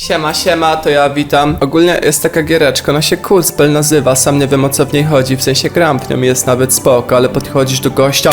Siema, siema, to ja witam. Ogólnie jest taka giereczka, ona się Cool Spell nazywa, sam nie wiem o co w niej chodzi, w sensie gram w nią jest nawet spoko, ale podchodzisz do gościa,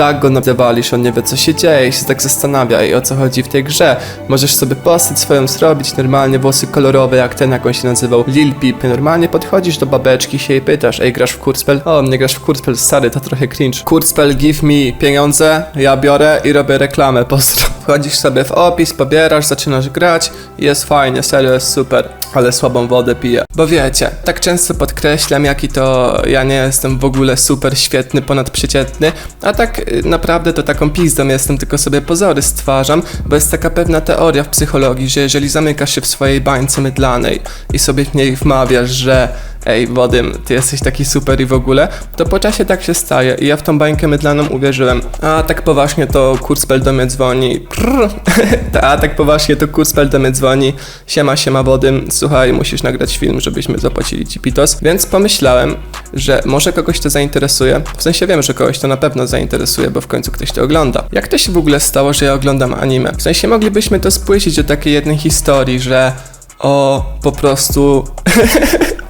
tak go nawalisz, on nie wie co się dzieje i się tak zastanawia i o co chodzi w tej grze. Możesz sobie postać swoją zrobić, normalnie włosy kolorowe jak ten, jak on się nazywał, Lil Peep. Normalnie podchodzisz do babeczki się jej pytasz, ej grasz w Kurzspell? O, nie grasz w Kurzspell, stary, to trochę cringe. Kurzspell give me pieniądze, ja biorę i robię reklamę, pozdro. Wchodzisz sobie w opis, pobierasz, zaczynasz grać jest fajnie, serio jest super, ale słabą wodę piję. Bo wiecie, tak często podkreślam, jaki to ja nie jestem w ogóle super świetny, ponadprzeciętny, a tak y, naprawdę to taką pizdą jestem, tylko sobie pozory stwarzam, bo jest taka pewna teoria w psychologii, że jeżeli zamykasz się w swojej bańce mydlanej i sobie w niej wmawiasz, że ej, Wodym, ty jesteś taki super i w ogóle, to po czasie tak się staje i ja w tą bańkę mydlaną uwierzyłem. A tak poważnie to Kurzpel do mnie dzwoni. Prrr. A tak poważnie to Kurzpel do mnie dzwoni. Siema, siema Wodym, słuchaj, musisz nagrać film, żebyśmy zapłacili ci pitos. Więc pomyślałem, że może kogoś to zainteresuje. W sensie wiem, że kogoś to na pewno zainteresuje, bo w końcu ktoś to ogląda. Jak to się w ogóle stało, że ja oglądam anime? W sensie moglibyśmy to spłycić do takiej jednej historii, że o, po prostu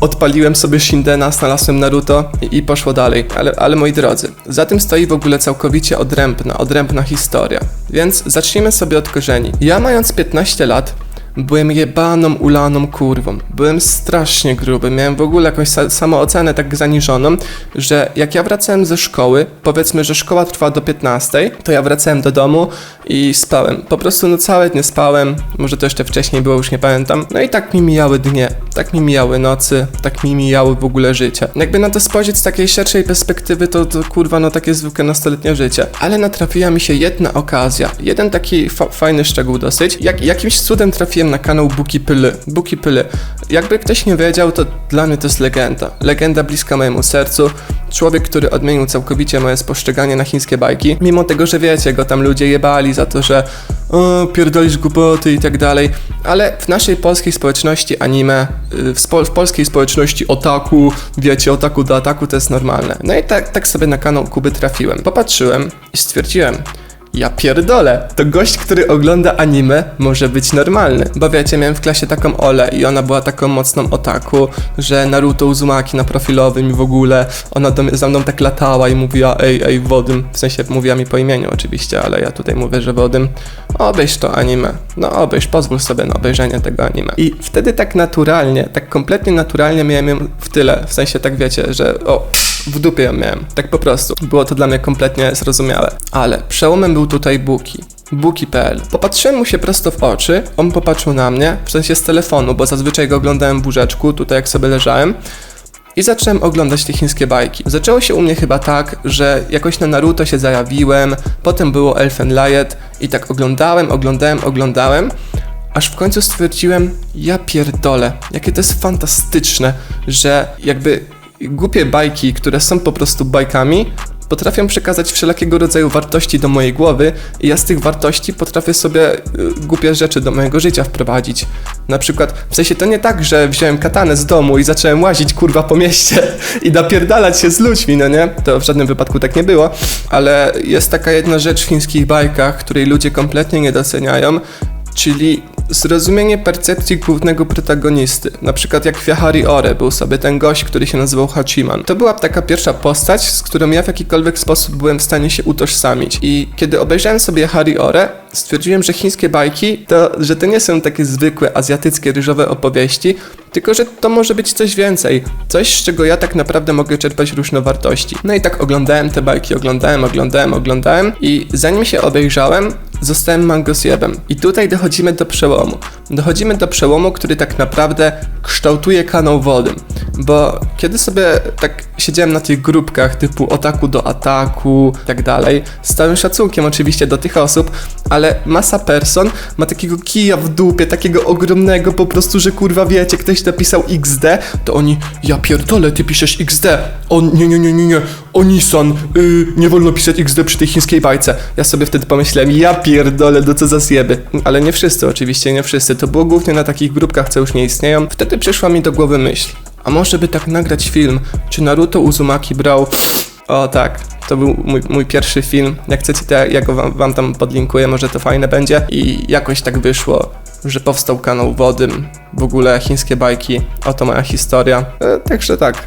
Odpaliłem sobie Shindena, znalazłem Naruto i, i poszło dalej. Ale, ale moi drodzy, za tym stoi w ogóle całkowicie odrębna, odrębna historia. Więc zacznijmy sobie od korzeni. Ja mając 15 lat, byłem jebaną, ulaną kurwą. Byłem strasznie gruby, miałem w ogóle jakąś sa- samoocenę tak zaniżoną, że jak ja wracałem ze szkoły, powiedzmy, że szkoła trwa do 15, to ja wracałem do domu i spałem. Po prostu no całe dnie spałem, może to jeszcze wcześniej było, już nie pamiętam. No i tak mi mijały dnie, tak mi mijały nocy, tak mi mijały w ogóle życie. Jakby na to spojrzeć z takiej szerszej perspektywy, to, to kurwa, no takie zwykłe nastoletnie życie. Ale natrafiła mi się jedna okazja, jeden taki fa- fajny szczegół dosyć. Jak, jakimś cudem trafiłem na kanał Buki Pyly. Buki Pyly. Jakby ktoś nie wiedział, to dla mnie to jest legenda. Legenda bliska mojemu sercu. Człowiek, który odmienił całkowicie moje spostrzeganie na chińskie bajki. Mimo tego, że wiecie, go tam ludzie jebali za to, że o, pierdolisz głupoty i tak dalej. Ale w naszej polskiej społeczności anime, y, w, spo, w polskiej społeczności otaku, wiecie, otaku do ataku to jest normalne. No i tak, tak sobie na kanał Kuby trafiłem. Popatrzyłem i stwierdziłem, ja pierdolę, to gość, który ogląda anime może być normalny. Bo wiecie, miałem w klasie taką Olę i ona była taką mocną otaku, że Naruto Uzumaki na profilowym i w ogóle. Ona do za mną tak latała i mówiła ej, ej, Wodym, w sensie mówiła mi po imieniu oczywiście, ale ja tutaj mówię, że Wodym, obejrz to anime, no obejrz, pozwól sobie na obejrzenie tego anime. I wtedy tak naturalnie, tak kompletnie naturalnie miałem ją w tyle, w sensie tak wiecie, że o, w dupie ją miałem, tak po prostu. Było to dla mnie kompletnie zrozumiałe. Ale przełomem był tutaj Buki. Buki.pl. Popatrzyłem mu się prosto w oczy, on popatrzył na mnie, w sensie z telefonu, bo zazwyczaj go oglądałem w łóżeczku, tutaj jak sobie leżałem. I zacząłem oglądać te chińskie bajki. Zaczęło się u mnie chyba tak, że jakoś na Naruto się zajawiłem, potem było Elfen Light i tak oglądałem, oglądałem, oglądałem, aż w końcu stwierdziłem, ja pierdolę, jakie to jest fantastyczne, że jakby głupie bajki, które są po prostu bajkami, potrafią przekazać wszelkiego rodzaju wartości do mojej głowy i ja z tych wartości potrafię sobie y, głupie rzeczy do mojego życia wprowadzić. Na przykład, w sensie to nie tak, że wziąłem katanę z domu i zacząłem łazić kurwa po mieście i napierdalać się z ludźmi, no nie? To w żadnym wypadku tak nie było, ale jest taka jedna rzecz w chińskich bajkach, której ludzie kompletnie nie doceniają, czyli zrozumienie percepcji głównego protagonisty. Na przykład jak w Yahari Ore był sobie ten gość, który się nazywał Hachiman. To była taka pierwsza postać, z którą ja w jakikolwiek sposób byłem w stanie się utożsamić. I kiedy obejrzałem sobie Yahari Ore, stwierdziłem, że chińskie bajki to, że to nie są takie zwykłe azjatyckie ryżowe opowieści, tylko że to może być coś więcej. Coś, z czego ja tak naprawdę mogę czerpać różne wartości. No i tak oglądałem te bajki, oglądałem, oglądałem, oglądałem i zanim się obejrzałem, zostałem mangosjebem. I tutaj dochodzimy do przełomu. Dochodzimy do przełomu, który tak naprawdę kształtuje kanał wodym. Bo kiedy sobie tak siedziałem na tych grupkach typu otaku do ataku i tak dalej, z całym szacunkiem oczywiście do tych osób, ale masa person ma takiego kija w dupie, takiego ogromnego po prostu, że kurwa wiecie, ktoś napisał XD, to oni, ja pierdolę, ty piszesz XD, o nie, nie, nie, nie, nie, o Nissan, yy, nie wolno pisać XD przy tej chińskiej bajce. Ja sobie wtedy pomyślałem, ja pierdolę, do co za zjeby. Ale nie wszyscy, oczywiście, nie wszyscy, to było głównie na takich grupkach, co już nie istnieją. Wtedy przyszła mi do głowy myśl, a może by tak nagrać film, czy Naruto Uzumaki brał... O tak, to był mój, mój pierwszy film. Jak chcecie, to ja, go wam, wam tam podlinkuję, może to fajne będzie. I jakoś tak wyszło, że powstał kanał Wodym, w ogóle chińskie bajki, oto moja historia. E, także tak,